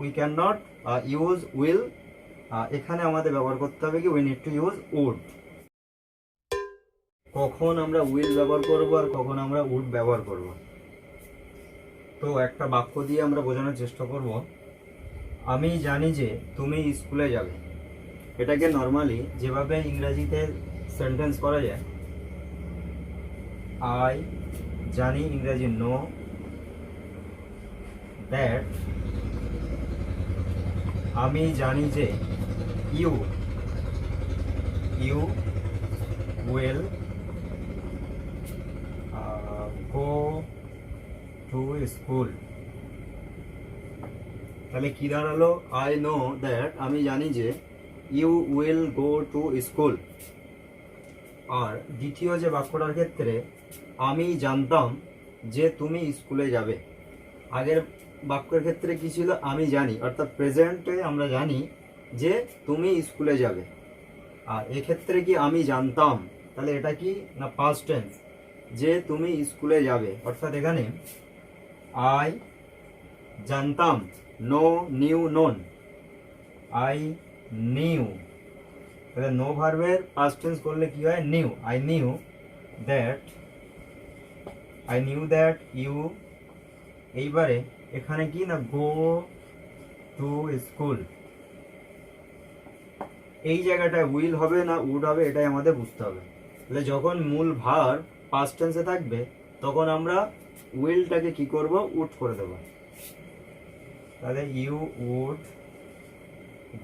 We can not use will এখানে আমাদের ব্যবহার করতে হবে কি we need to use would কখন আমরা উইল ব্যবহার করব আর কখন আমরা উড ব্যবহার করব? তো একটা বাক্য দিয়ে আমরা বোঝানোর চেষ্টা করব। আমি জানি যে তুমি স্কুলে যাবে। এটাকে নর্মালি যেভাবে ইংরেজিতে সেন্টেন্স করা যায় আই জানি ইংরেজি নো দ্যাট আমি জানি যে you you will go to school. তাহলে কি দাঁড়াল? আই নো দ্যাট আমি জানি যে you will go to school. আর দ্বিতীয় যে বাক্যটার ক্ষেত্রে আমি জানতাম যে তুমি স্কুলে যাবে। আগের বাক্যের ক্ষেত্রে কি ছিল? আমি জানি। অর্থাৎ প্রেজেন্টে আমরা জানি যে তুমি স্কুলে যাবে। আর এক্ষেত্রে কি আমি জানতাম? তাহলে এটা কি না পাস্ট টেন্স যে তুমি স্কুলে যাবে। অর্থাৎ এখানে আই জানতাম know knew known I knew তাহলে নো ভার্বের পাস্ট টেন্স করলে কি হয়? Knew I knew that I knew that you এইবারে এখানে কি না গো টু স্কুল? এই জায়গাটায় উইল হবে না উড হবে এটাই আমাদের বুঝতে হবে। তাহলে যখন মূল ভার পাস্ট টেন্সে থাকবে, তখন আমরা উইলটাকে কি করব? উড করে দেবো। তাহলে you would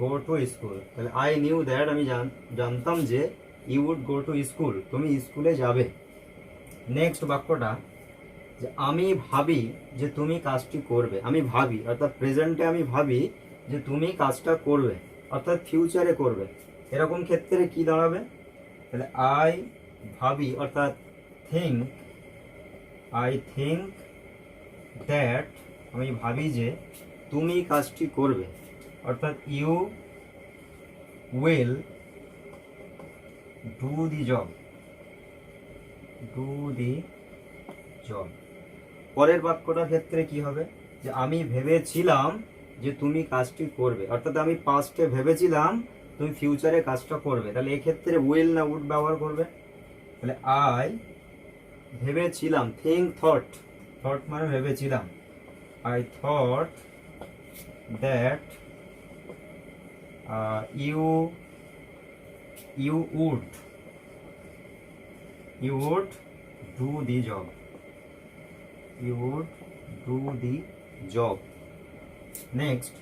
go to school. তাহলে আই নিউ দ্যাট আমি জানতাম যে you would go to school. তুমি স্কুলে যাবে। নেক্সট বাক্যটা। যে আমি ভাবি যে তুমি কাজটি করবে। আমি ভাবি, অর্থাৎ প্রেজেন্টে আমি ভাবি যে তুমি কাজটা করবে, অর্থাৎ ফিউচারে করবে। এরকম ক্ষেত্রে কি দাঁড়াবে? তাহলে আই ভাবি, অর্থাৎ থিঙ্ক আই থিঙ্ক দ্যাট আমি ভাবি যে তুমি কাজটি করবে, অর্থাৎ you will do the job do the job পরের বাক্যটার ক্ষেত্রে কি হবে? যে আমি ভেবেছিলাম যে তুমি কাজটি করবে। অর্থাৎ আমি পাস্টে ভেবেছিলাম তুমি ফিউচারে কাজটা করবে। তাহলে এক্ষেত্রে উইল না উড ব্যবহার করবে? তাহলে আই ভেবেছিলাম থিঙ্ক থট থট মানে ভেবেছিলাম। I thought that you you would you would do the job you would do the job next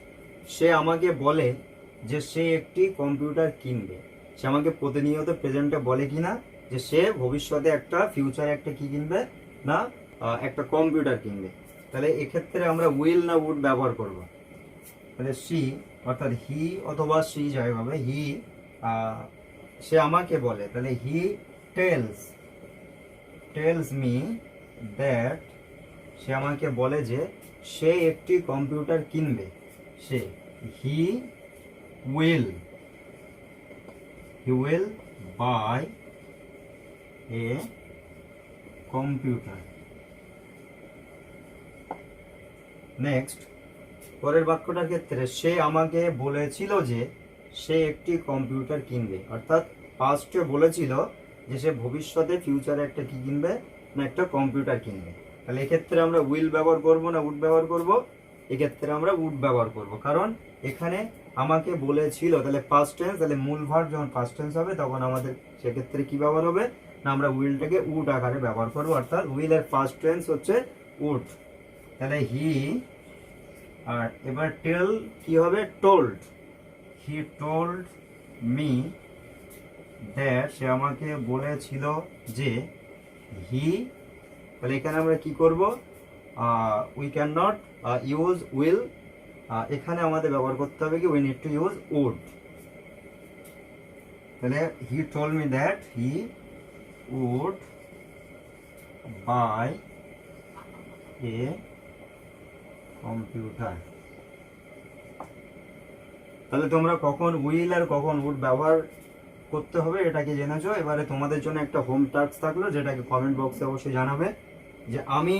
সে আমাকে বলে যে সে একটি কম্পিউটার কিনবে। সে আমাকে প্রতিনিয়ত প্রেজেন্টে বলে কিনা যে সে ভবিষ্যতে একটা ফিউচারে একটা কি কিনবে না একটা কম্পিউটার কিনবে। তাহলে এক্ষেত্রে আমরা উইল না উড ব্যবহার করব। তাহলে সি অর্থাৎ হি অথবা সি যাই হবে হি সে আমাকে বলে, তাহলে he tells tells me that সে আমাকে বলে যে, সে একটি কম্পিউটার কিনবে। সে he will he will buy a computer next পরের বাক্যটার ক্ষেত্রে, সে আমাকে বলেছিল যে, সে একটি কম্পিউটার কিনবে। অর্থাৎ পাস্টে বলেছিল যে, সে ভবিষ্যতে ফিউচারে একটা কি কিনবে? না, একটা কম্পিউটার কিনবে। তাহলে এক্ষেত্রে আমরা উইল ব্যবহার করব না উড ব্যবহার করব? এক্ষেত্রে আমরা উড ব্যবহার করব। কারণ এখানে আমাকে বলেছিল, তাহলে ফার্স্ট টেন্স তাহলে মূল ভার যখন ফার্স্ট টেন্স হবে, তখন আমাদের সেক্ষেত্রে কি ব্যবহার হবে? না, আমরা উইলটাকে উড আকারে ব্যবহার করব, অর্থাৎ উইলের ফার্স্ট টেন্স হচ্ছে উড তাহলে হি আর এবার টেল কি হবে? Told he told me that সে আমাকে বলেছিল যে হি তাহলে এখানে আমরা কি করব? We can not use will এখানে আমাদের ব্যবহার করতে হবে কি? We need to use would তাহলে he told me that he would buy a computer তাহলে তোমরা কখন উইল আর কখন উড ব্যবহার করতে হবে, এটাকে জেনেছো। এবারে তোমাদের জন্য একটা হোম টাস্ক থাকল, যেটাকে কমেন্ট বক্সে অবশ্যই জানাবে যে আমি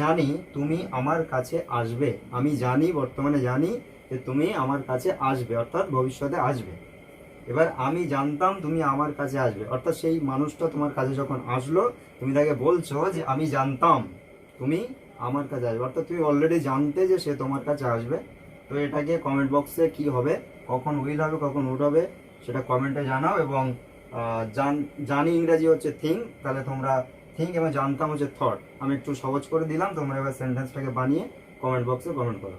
জানি তুমি আমার কাছে আসবে। আমি জানি, বর্তমানে জানি যে তুমি আমার কাছে আসবে, অর্থাৎ ভবিষ্যতে আসবে। এবার আমি জানতাম তুমি আমার কাছে আসবে। অর্থাৎ সেই মানুষটা তোমার কাছে যখন আসলো, তুমি তাকে বলছো যে আমি জানতাম তুমি আমার কাছে আসবে। অর্থাৎ তুমি অলরেডি জানতে যে সে তোমার কাছে আসবে। তো এটাকে কমেন্ট বক্সে কি হবে, কখন উইল হবে, কখন উড হবে সেটা কমেন্টে জানাও এবং জান- ইংরেজি হচ্ছে থিং তাহলে তোমরা থিং এবং জানতাম হচ্ছে থট আমি একটু সহজ করে দিলাম, তোমরা এবার সেন্টেন্সটাকে বানিয়ে কমেন্ট বক্সে কমেন্ট করো।